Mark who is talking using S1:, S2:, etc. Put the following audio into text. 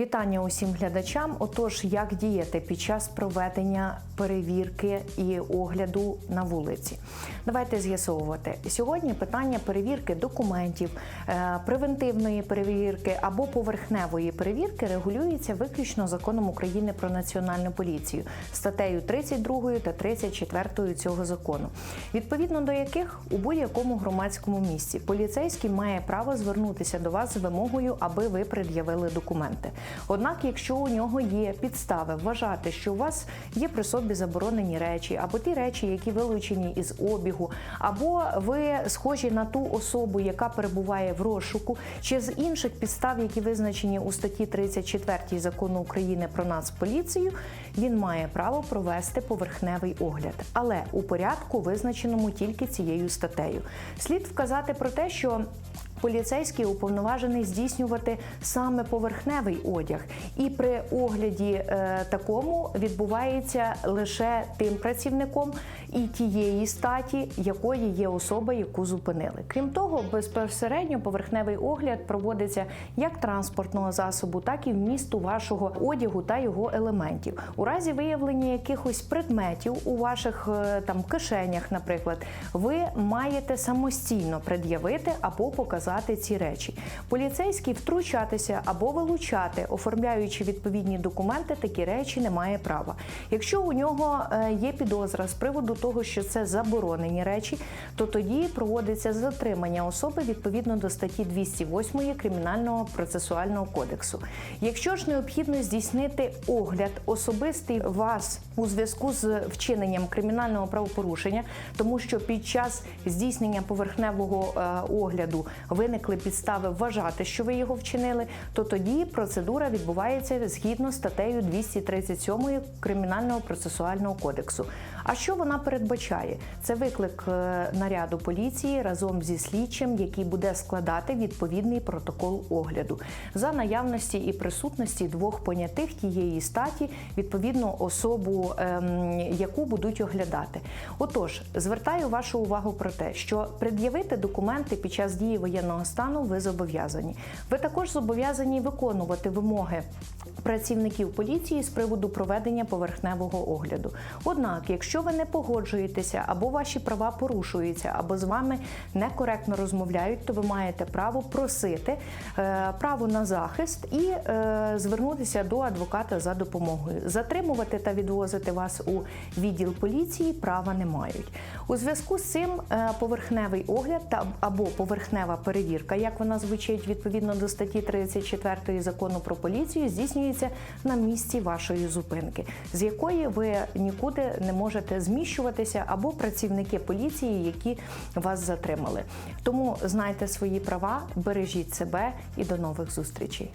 S1: Вітання усім глядачам. Отож, як діяти під час проведення перевірки і огляду на вулиці? Давайте з'ясовувати сьогодні. Питання перевірки документів, е, превентивної перевірки або поверхневої перевірки регулюється виключно законом України про національну поліцію, статтею 32 та 34 цього закону, відповідно до яких у будь-якому громадському місці поліцейський має право звернутися до вас з вимогою, аби ви пред'явили документи. Однак, якщо у нього є підстави вважати, що у вас є при собі заборонені речі, або ті речі, які вилучені із обігу, або ви схожі на ту особу, яка перебуває в розшуку, чи з інших підстав, які визначені у статті 34 закону України про нацполіцію, він має право провести поверхневий огляд, але у порядку, визначеному тільки цією статтею. Слід вказати про те, що Поліцейський уповноважений здійснювати саме поверхневий одяг, і при огляді е, такому відбувається лише тим працівником і тієї статі, якої є особа, яку зупинили. Крім того, безпосередньо поверхневий огляд проводиться як транспортного засобу, так і вмісту вашого одягу та його елементів. У разі виявлення якихось предметів у ваших е, там кишенях, наприклад, ви маєте самостійно пред'явити або показати ці речі. Поліцейський втручатися або вилучати, оформляючи відповідні документи, такі речі не має права. Якщо у нього е, є підозра з приводу того, що це заборонені речі, то тоді проводиться затримання особи відповідно до статті 208 Кримінального процесуального кодексу. Якщо ж необхідно здійснити огляд особистий вас у зв'язку з вчиненням кримінального правопорушення, тому що під час здійснення поверхневого е, огляду виникли підстави вважати, що ви його вчинили, то тоді процедура відбувається згідно статтею 237 Кримінального процесуального кодексу. А що вона передбачає? Це виклик е, наряду поліції разом зі слідчим, який буде складати відповідний протокол огляду за наявності і присутності двох понятих тієї статі, відповідно особу, ем, яку будуть оглядати. Отож, звертаю вашу увагу про те, що пред'явити документи під час дії воєнного стану ви зобов'язані. Ви також зобов'язані виконувати вимоги працівників поліції з приводу проведення поверхневого огляду. Однак, якщо ви не погоджуєтеся або ваші права порушуються, або з вами некоректно розмовляють, то ви маєте право просити е, право на захист і е, звернутися до адвоката за допомогою. Затримувати та відвозити вас у відділ поліції права не мають. У зв'язку з цим е, поверхневий огляд або поверхнева перевірка, як вона звучить відповідно до статті 34 закону про поліцію, здійснюється на місці вашої зупинки, з якої ви нікуди не можете зміщуватися, або працівники поліції, які вас затримали. Тому знайте свої права, бережіть себе і до нових зустрічей.